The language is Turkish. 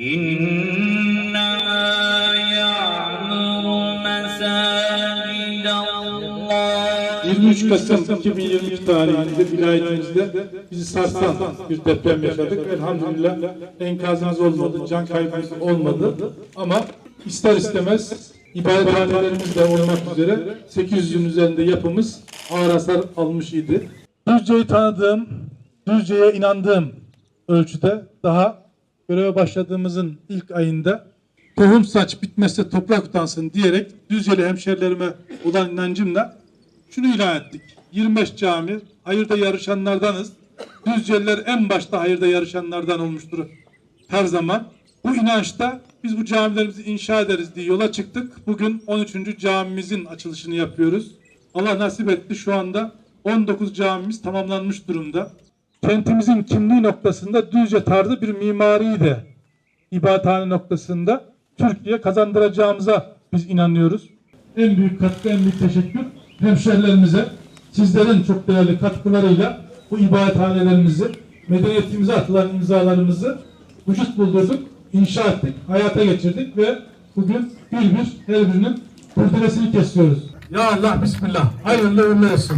23 Kasım 2022 tarihinde vilayetimizde bizi sarsan bir deprem yaşadık. Elhamdülillah enkazımız olmadı, can kaybımız olmadı. Ama ister istemez ibadethanelerimiz de olmak üzere 800'ün üzerinde yapımız ağır hasar almış idi. Düzce'yi tanıdığım, Düzce'ye inandığım ölçüde daha göreve başladığımızın ilk ayında tohum saç bitmezse toprak utansın diyerek Düzceli hemşerilerime olan inancımla şunu ilan ettik. 25 cami hayırda yarışanlardanız. Düzceliler en başta hayırda yarışanlardan olmuştur her zaman. Bu inançta biz bu camilerimizi inşa ederiz diye yola çıktık. Bugün 13. camimizin açılışını yapıyoruz. Allah nasip etti şu anda 19 camimiz tamamlanmış durumda. Kentimizin kimliği noktasında Düzce tarzı bir mimariyi de ibadethane noktasında Türkiye kazandıracağımıza biz inanıyoruz. En büyük katkı, en büyük teşekkür hemşerilerimize, sizlerin çok değerli katkılarıyla bu ibadethanelerimizi, medeniyetimize atılan imzalarımızı vücut buldurduk, inşa ettik, hayata geçirdik ve bugün bir bir her birinin kurdelesini kesiyoruz. Ya Allah Bismillah. Hayırlı uğurlu olsun.